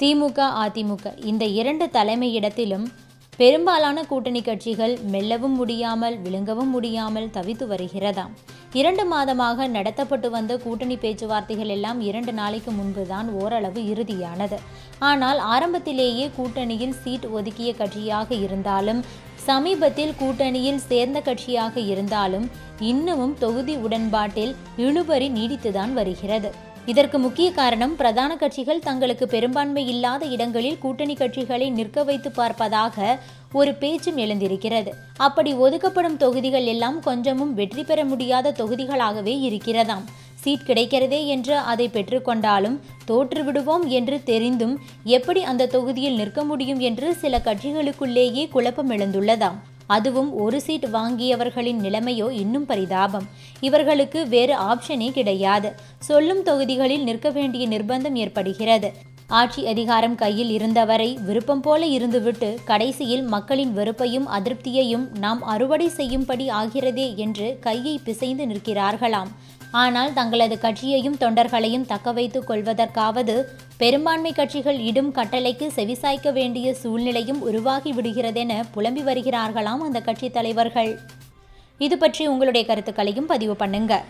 திமுக அதிமுக இந்த இரண்டு தலைமையிடத்திலும் பெரும்பாலான கூட்டணி கட்சிகள் மெல்லவும் முடியாமல் விழுங்கவும் முடியாமல் தவித்து வருகிறதாம் இரண்டு மாதமாக நடத்தப்பட்டு வந்த கூட்டணி பேச்சுவார்த்தைகள் எல்லாம் இரண்டு நாளைக்கு முன்புதான் ஓரளவு இறுதியானது. ஆனால் ஆரம்பத்திலேயே கூட்டணியில் சீட் ஒதுக்கிய கட்சியாக இருந்தாலும் சமீபத்தில் கூட்டணியில் சேர்ந்த கட்சியாக இருந்தாலும் இன்னமும் தொகுதி உடன்பாட்டில் இழுபறி நீடித்துதான் வருகிறது. இதற்கு முக்கிய காரணம் பிரதான கட்சிகள் தங்களுக்கு பெரும்பான்மை இல்லாத இடங்களில் கூட்டணி கட்சிகளை நிற்க வைத்து பார்ப்பதாக ஒரு பேச்சும் எழுந்திருக்கிறது. அப்படி ஒதுக்கப்படும் தொகுதிகள் எல்லாம் கொஞ்சமும் வெற்றி பெற முடியாத தொகுதிகளாகவே இருக்கிறதாம். சீட் கிடைக்கிறதே என்று அதை பெற்றுக்கொண்டாலும் தோற்றுவிடுவோம் என்று தெரிந்தும் எப்படி அந்த தொகுதியில் நிற்க முடியும் என்று சில கட்சிகளுக்குள்ளேயே குழப்பம் எழுந்துள்ளதாம். அதுவும் ஒரு சீட் வாங்கியவர்களின் நிலைமையோ இன்னும் பரிதாபம். இவர்களுக்கு வேறு ஆப்ஷனே கிடையாது. சொல்லும் தொகுதிகளில் நிற்க வேண்டிய நிர்பந்தம் ஏற்படுகிறது. ஆட்சி அதிகாரம் கையில் இருந்தவரை விருப்பம் போல இருந்துவிட்டு கடைசியில் மக்களின் வெறுப்பையும் அதிருப்தியையும் நாம் அறுவடை செய்யும்படி ஆகிறதே என்று கையை பிசைந்து நிற்கிறார்களாம். ஆனால் தங்களது கட்சியையும் தொண்டர்களையும் தக்க வைத்துக் கொள்வதற்காவது பெரும்பான்மை கட்சிகள் இடும் கட்டளைக்கு செவிசாய்க்க வேண்டிய சூழ்நிலையும் உருவாகி விடுகிறதென புலம்பி வருகிறார்களாம் அந்த கட்சி தலைவர்கள். இது பற்றி உங்களுடைய கருத்துக்களையும் பதிவு பண்ணுங்கள்